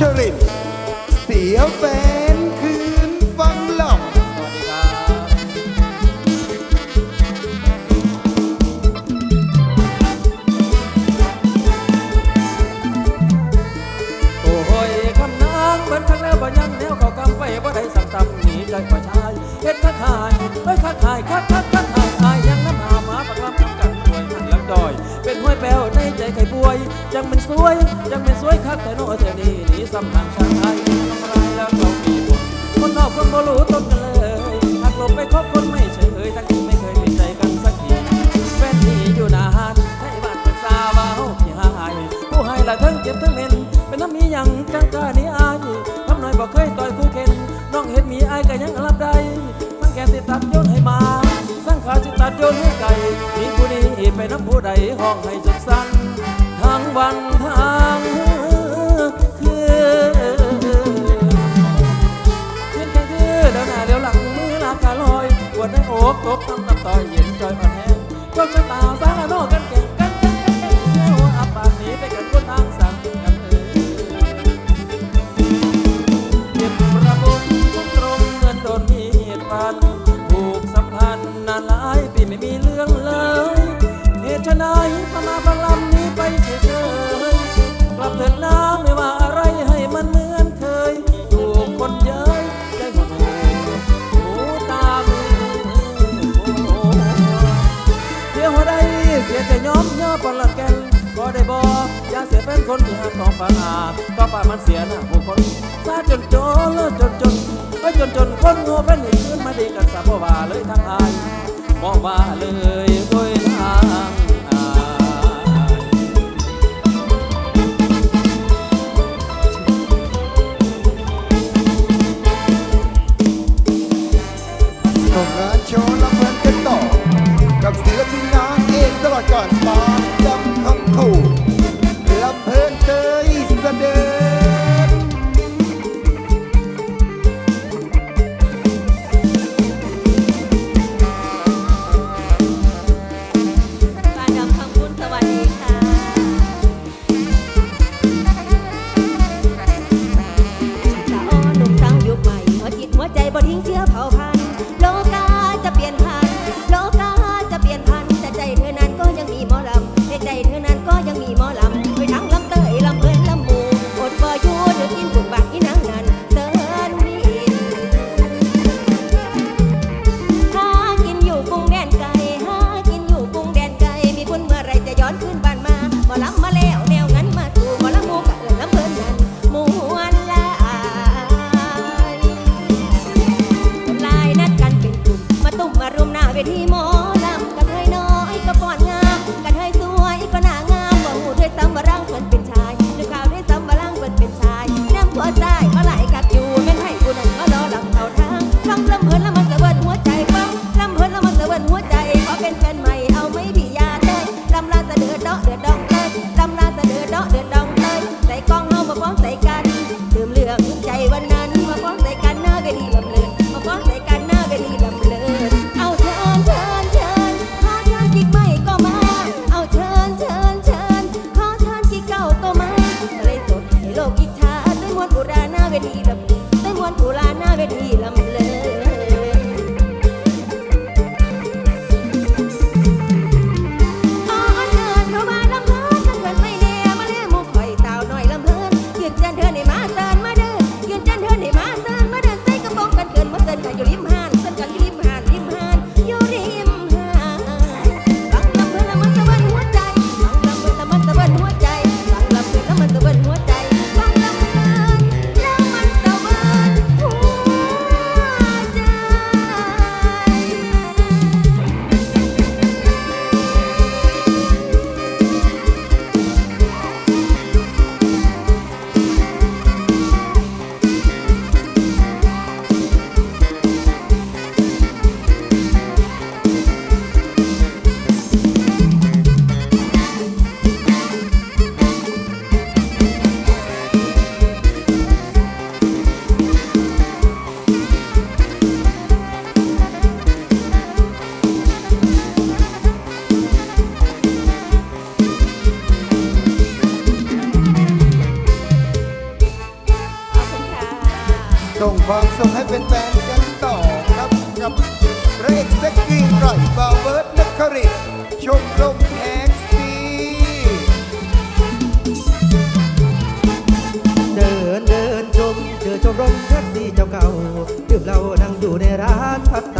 ชรินเสียแฟนคืนฟังหล่อสวัสดีครับโอ้ยคำนางเหมือนครั้งแล้วบ่ยังแนวเขากำไว้บ่ได้สั่งตำหนีใจกว่าชายเฮ็ดคักหายเอ้ยคักหายคักคักคักหายอายยังน้ำหาหมาปักลำกันป่วยหันหลังดอย เป็นห้วยแป้วในใจไข่ป่วยยังเป็นสวยยังเป็นสวยคักแต่โน้เธอนี่หนี สำหันชางไทยทำลายแล้วเรามีบุญคนนอกคนบ่รู้ต้นกันเลยหักหลบไปคบคนไม่เฉยทั้งที่ไม่เคยเป็นใจกันสักทีแฟนหนีอยู่นานให้บ้านปรึกษาว่าเฮาพี่หายผู้ให้ละทั้งเจ็บทั้งเม็นเป็นน้ำมีหยังจังกานี้อายทำหน่อยบอกเคยต่อยคู่เข็นน้องเห็นมีอายก็ยังรับได้สังแกนติดตัดโยนให้มาสังขาสิตัดโยนให้ไก่มีผู้นี้ไปน้ำผู้ใดห้องให้สุขสันต์ทางวันทาง นานหลายปีไม่มีเรื่องเลยเหตุไฉนพมาบังลำนี้ไปเฉยๆกลับเถิดน้ำไม่ว่าอะไรให้มันเหมือนเคยถูกคนเย้ยใจหดหูหูตามือเสียหัวใดเสียแต่ย้อมย่อปนละแกนก็ได้บอกอย่าเสียเป็นคนที่หักของฝาอาก็ฝามันเสียหน้าผู้คนซาจนจนเลิศจนจนไปจนจนคนโง่เป็นหนีขึ้นมาดีกันสาบว่าเลยทางอาย มองว่าเลย ส่งความสุขให้เป็นแฟนกันต่อครับกับพระเอกเซ็กกี้ไรบาวเบิร์ดนักคริตชมรมแท็กซี่เดินเดินชมเจอชมรมแท็กซี่เจ้าเก่าดื่มเหล้านั่งอยู่ในร้านพัตตา